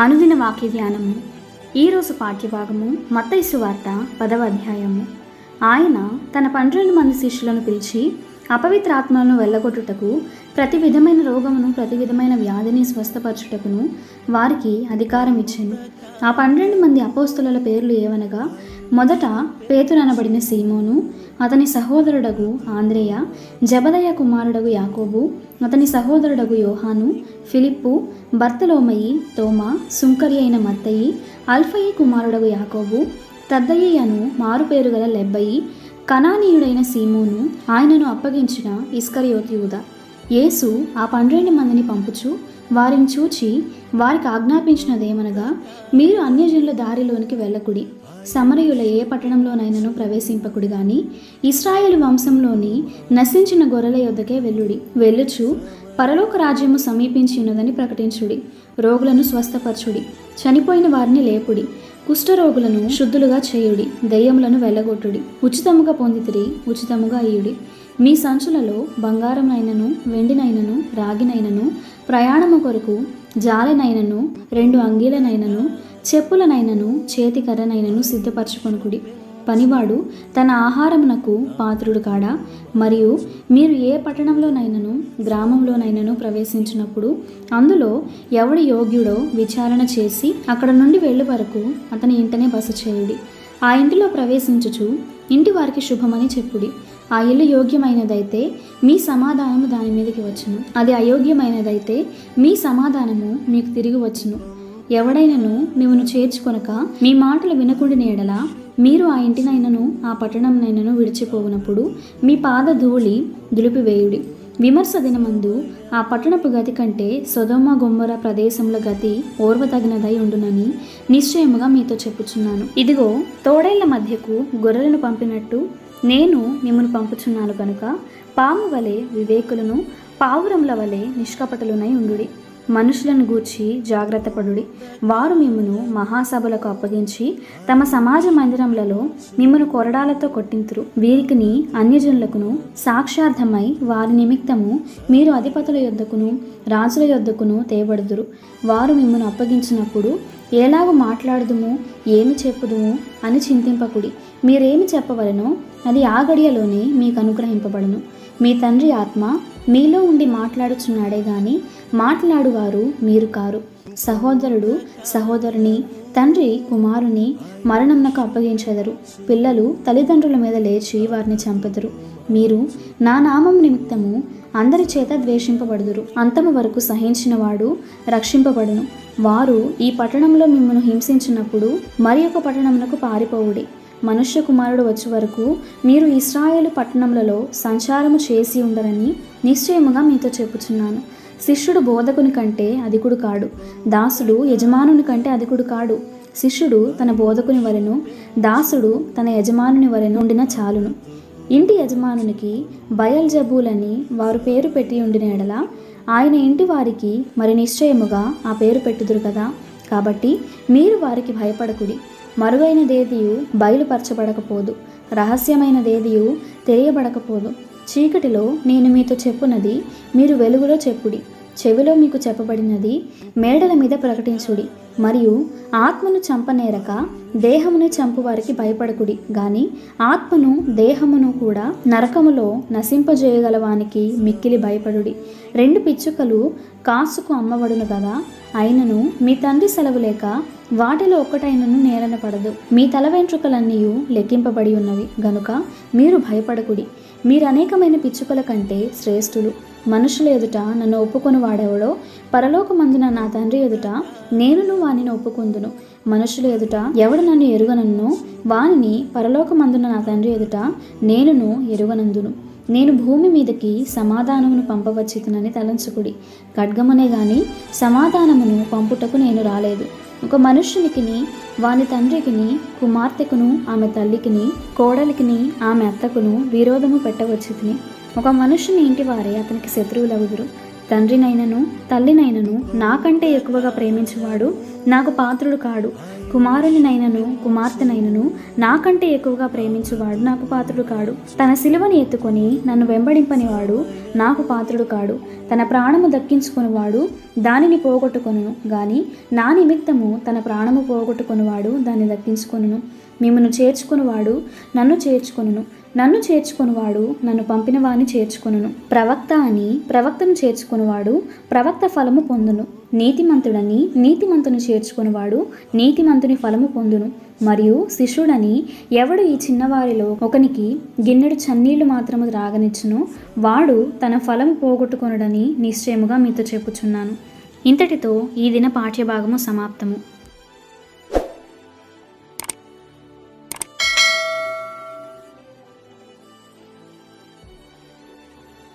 అనుదిన వాక్య ధ్యానము ఈరోజు పాఠ్యభాగము మత్తైసు వార్త పదవ అధ్యాయము. ఆయన తన పన్నెండు మంది శిష్యులను పిలిచి అపవిత్రాత్మలను వెళ్ళగొట్టుటకు ప్రతి విధమైన రోగమును ప్రతి విధమైన వ్యాధిని స్వస్థపరచుటకును వారికి అధికారం ఇచ్చింది ఆ పన్నెండు మంది అపోస్తుల పేర్లు ఏవనగా మొదట పేతురనబడిన సీమోను అతని సహోదరుడగు ఆంద్రేయ జబదయ కుమారుడగు యాకోబు అతని సహోదరుడగు యోహాను ఫిలిప్పు భర్తలోమయి తోమా సుంకరి అయిన మత్తయి అల్ఫయి కుమారుడగు యాకోబు తద్దయి అను మారుపేరు గల లెబ్బయి కనానీయుడైన సీమోను ఆయనను అప్పగించిన ఇస్కరియోతియూద యేసు ఆ పన్నెండు మందిని పంపుచు వారిని చూచి వారికి ఆజ్ఞాపించినదేమనగా మీరు అన్యజనుల దారిలోనికి వెళ్ళకుడి. సమరయుల ఏ పట్టణంలోనైనను ప్రవేశింపకుడు గాని ఇస్రాయేల్ వంశంలోని నశించిన గొర్రెల యొద్దకే వెళ్ళుడి. వెళ్ళుచు పరలోక రాజ్యము సమీపించి ఉన్నదని ప్రకటించుడి. రోగులను స్వస్థపరచుడి. చనిపోయిన వారిని లేపుడి. కుష్ఠరోగులను శుద్ధులుగా చేయుడి. దెయ్యములను వెళ్ళగొట్టుడి. ఉచితముగా పొందితిరి ఉచితముగా అయ్యుడి మీ సంచులలో బంగారమైనను వెండినైనను రాగినైనను ప్రయాణము కొరకు జాలెనైనను రెండు అంగీలనైనను చెప్పులనైనను చేతికర్రనైనను సిద్ధపరచుకొనుకుడి పనివాడు తన ఆహారమునకు పాత్రుడు కాడా? మరియు మీరు ఏ పట్టణంలోనైనను గ్రామంలోనైనను ప్రవేశించినప్పుడు అందులో ఎవడి యోగ్యుడో విచారణ చేసి అక్కడ నుండి వెళ్ళే వరకు అతని ఇంటనే బస చేయుడి. ఆ ఇంటిలో ప్రవేశించుచు ఇంటి వారికి శుభమని చెప్పుడి. ఆ ఇల్లు యోగ్యమైనదైతే మీ సమాధానము దాని మీదకి వచ్చును. అది అయోగ్యమైనదైతే మీ సమాధానము మీకు తిరిగి వచ్చును. ఎవడైనను మిమ్మను చేర్చుకొనక మీ మాటలు వినకుండిన ఎడల మీరు ఆ ఇంటినైనను ఆ పట్టణంనైనను విడిచిపోవునప్పుడు మీ పాద ధూళి దులిపివేయుడి. విమర్శ దినమందు ఆ పట్టణపు గతి కంటే సొదోమ గొమ్మర ప్రదేశముల గతి ఓర్వతగినదై ఉండునని నిశ్చయముగా మీతో చెప్పుచున్నాను. ఇదిగో తోడేళ్ళ మధ్యకు గొర్రెలను పంపినట్టు నేను మిమ్మల్ని పంపుచున్నాను కనుక పాము వలె వివేకులను పావురముల వలె నిష్కపటలునై ఉండుడి. మనుషులను గూర్చి జాగ్రత్త పడుడి. వారు మిమ్మను మహాసభలకు అప్పగించి తమ సమాజ మందిరములలో మిమ్మను కొరడాలతో కొట్టింతురు. వీరికిని అన్యజనులకును సాక్షార్థమై వారి నిమిత్తము మీరు అధిపతుల యొద్దకును రాజుల యొద్దకును తేబడుదురు. వారు మిమ్మను అప్పగించినప్పుడు ఎలాగో మాట్లాడుదుము ఏమి చెప్పుదుము అని చింతింపకుడి. మీరేమి చెప్పవలనో అది ఆ గడియలోనే మీకు అనుగ్రహింపబడును. మీ తండ్రి ఆత్మ మీలో ఉండి మాట్లాడుచున్నాడే గాని మాట్లాడువారు మీరు కారు. సహోదరుడు సహోదరుని తండ్రి కుమారుని మరణంనకు అప్పగించెదరు. పిల్లలు తల్లిదండ్రుల మీద లేచి వారిని చంపెదరు. మీరు నా నామం నిమిత్తము అందరి చేత ద్వేషింపబడుదురు. అంతము వరకు సహించినవాడు రక్షింపబడును. వారు ఈ పట్టణంలో మిమ్మల్ని హింసించినప్పుడు మరి ఒక పట్టణమునకు పారిపోవుడి. మనుష్య కుమారుడు వచ్చే వరకు మీరు ఇస్రాయేలు పట్టణములలో సంచారము చేసి ఉండరని నిశ్చయముగా మీతో చెప్పుచున్నాను. శిష్యుడు బోధకుని కంటే అధికుడు కాడు. దాసుడు యజమానుని కంటే అధికుడు కాడు. శిష్యుడు తన బోధకుని వలెను దాసుడు తన యజమానుని వలెను ఉండిన చాలును. ఇంటి యజమానునికి బయల్జబూలని వారు పేరు పెట్టి ఉండిన ఎడల ఆయన ఇంటి వారికి మరి నిశ్చయముగా ఆ పేరు పెట్టుదురు కదా? కాబట్టి మీరు వారికి భయపడకుడి. మరుగైనదేదియు బయలుపరచబడకపోదు. రహస్యమైనదేదియు తెలియబడకపోదు. చీకటిలో నేను మీతో చెప్పునది మీరు వెలుగులో చెప్పుడి. చెవిలో మీకు చెప్పబడినది మేడల మీద ప్రకటించుడి. మరియు ఆత్మను చంపనేరక దేహమును చంపువారికి భయపడకుడి. గాని ఆత్మను దేహమును కూడా నరకములో నశింపజేయగలవానికి మిక్కిలి భయపడుడి. రెండు పిచ్చుకలు కాసుకు అమ్మబడును కదా అయినను మీ తండ్రి సెలవు లేక వాటిలో ఒక్కటైనను నేరన పడదు. మీ తల వెంట్రుకలన్నీ లెక్కింపబడి ఉన్నవి. గనుక మీరు భయపడకుడి. మీరు అనేకమైన పిచ్చుకల కంటే శ్రేష్ఠులు. మనుషుల ఎదుట నన్ను ఒప్పుకొని వాడెవడో? పరలోకమందున నా తండ్రి ఎదుట నేనును వానిని ఒప్పుకుందును. మనుషుల ఎదుట ఎవడు నన్ను ఎరుగనన్ను వానిని పరలోకమందున నా తండ్రి ఎదుట నేనును ఎరుగనందును. నేను భూమి మీదకి సమాధానమును పంపవచ్చునని తలంచుకుడి. ఖడ్గమనే గాని సమాధానమును పంపుటకు నేను రాలేదు. ఒక మనుష్యునికిని వాని తండ్రికిని కుమార్తెకును ఆమె తల్లికిని కోడలికిని ఆమె అత్తకును విరోధము పెట్టవచ్చుతిని. ఒక మనుషుని ఇంటి వారే అతనికి శత్రువులవుదురు తండ్రినైనను తల్లినైనను నాకంటే ఎక్కువగా ప్రేమించువాడు నాకు పాత్రుడు కాడు. కుమారునినైనను కుమార్తెనైనను నాకంటే ఎక్కువగా ప్రేమించువాడు నాకు పాత్రుడు కాడు. తన సిలువని ఎత్తుకొని నన్ను వెంబడింపనివాడు నాకు పాత్రుడు కాడు. తన ప్రాణము దక్కించుకునివాడు దానిని పోగొట్టుకొనును. గాని నా నిమిత్తము తన ప్రాణము పోగొట్టుకునివాడు దాన్ని దక్కించుకొనును. మిమ్మను చేర్చుకునివాడు నన్ను చేర్చుకొనును. నన్ను చేర్చుకునివాడు నన్ను పంపిన వాని చేర్చుకొనును. ప్రవక్త అని ప్రవక్తను చేర్చుకునివాడు ప్రవక్త ఫలము పొందును. నీతిమంతుడని నీతిమంతుని చేర్చుకునివాడు నీతిమంతుని ఫలము పొందును. మరియు శిష్యుడని ఎవడు ఈ చిన్నవారిలో ఒకనికి గిన్నెడు చన్నీళ్ళు మాత్రము రాగనిచ్చును వాడు తన ఫలము పోగొట్టుకొనుడని నిశ్చయముగా మీతో చెప్పుచున్నాను. ఇంతటితో ఈ దిన పాఠ్యభాగము సమాప్తము.